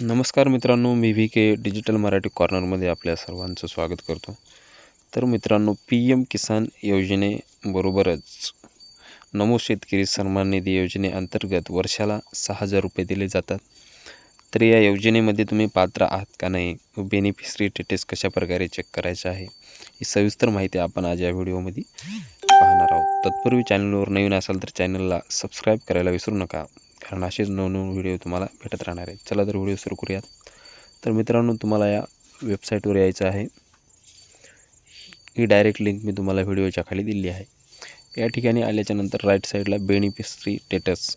नमस्कार मित्रांनो मी व्ही के डिजिटल मराठी कॉर्नरमध्ये आपल्या सर्वांचं स्वागत करतो. तर मित्रांनो पी एम किसान योजनेबरोबरच नमो शेतकरी सन्मान निधी योजनेअंतर्गत वर्षाला सहा हजार रुपये दिले जातात. तर या योजनेमध्ये तुम्ही पात्र आहात का नाही बेनिफिशरी स्टेटस कशा प्रकारे चेक करायचं आहे ही सविस्तर माहिती आपण आज या व्हिडिओमध्ये पाहणार आहोत. तत्पूर्वी चॅनलवर नवीन असाल तर चॅनलला सबस्क्राईब करायला विसरू नका. कारण असेच नवनवीन व्हिडिओ तुम्हाला भेटत राहणार आहेत. चला तर व्हिडिओ सुरू करूयात. तर मित्रांनो तुम्हाला या वेबसाईटवर यायचं आहे. ही डायरेक्ट लिंक मी तुम्हाला व्हिडिओच्या खाली दिली आहे. या ठिकाणी आल्याच्यानंतर राईट साईडला बेनिफिशरी स्टेटस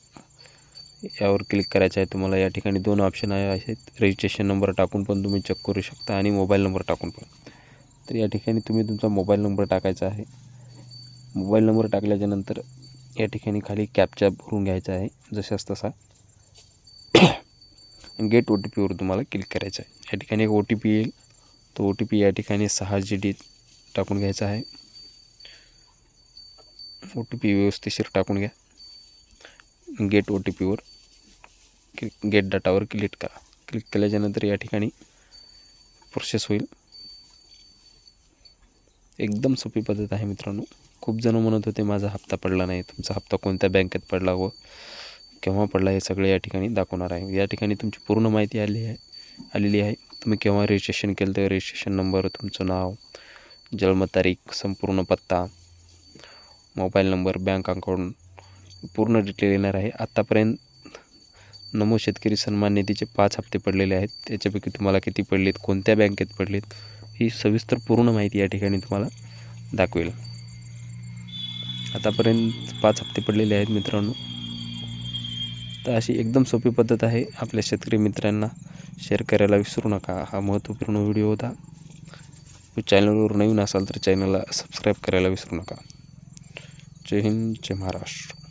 यावर क्लिक करायचं आहे. तुम्हाला या ठिकाणी दोन ऑप्शन आहे. आहेत रजिस्ट्रेशन नंबर टाकून पण तुम्ही चेक करू शकता आणि मोबाईल नंबर टाकून पण. तर या ठिकाणी तुम्ही तुमचा मोबाईल नंबर टाकायचा आहे. मोबाईल नंबर टाकल्याच्यानंतर या ठिकाणी खाली कॅपचा भरून घ्यायचा आहे जशाच तसा. गेट ओ टी पीवर तुम्हाला क्लिक करायचं आहे. या ठिकाणी एक ओ टी पी येईल. तो ओ टी पी या ठिकाणी सहा जी डी टाकून घ्यायचा आहे. ओ टी पी व्यवस्थिशीर टाकून घ्या. गेट ओ टी पीवर क्लिक गेट डाटावर क्लिक करा. क्लिक केल्याच्यानंतर या ठिकाणी प्रोसेस होईल. एकदम सोपी पद्धत आहे मित्रांनो. खूप जण म्हणत होते माझा हप्ता पडला नाही तुमचा हप्ता कोणत्या बँकेत पडला व केव्हा पडला? हे सगळे या ठिकाणी दाखवणार आहे. या ठिकाणी तुमची पूर्ण माहिती आली आहे आलेली आहे. तुम्ही केव्हा रजिस्ट्रेशन केलं तर रजिस्ट्रेशन नंबर तुमचं नाव जन्मतारीख संपूर्ण पत्ता मोबाईल नंबर बँक अकाउंट पूर्ण डिटेल येणार आहे. आत्तापर्यंत नमो शेतकरी सन्मान निधीचे पाच हप्ते पडलेले आहेत. त्याच्यापैकी तुम्हाला किती पडलेत कोणत्या बँकेत पडलेत ही सविस्तर पूर्ण माहिती या ठिकाणी तुम्हाला दाखवेल. आतापर्यंत पाच हप्ते पडलेले आहेत मित्रांनो. तर अशी एकदम सोपी पद्धत आहे आपल्या शेतकरी मित्रांना शेअर करायला विसरू नका. हा महत्त्वपूर्ण व्हिडिओ होता. चॅनलवर नवीन असाल तर चॅनलला सबस्क्राईब करायला विसरू नका. जय हिंद जय महाराष्ट्र.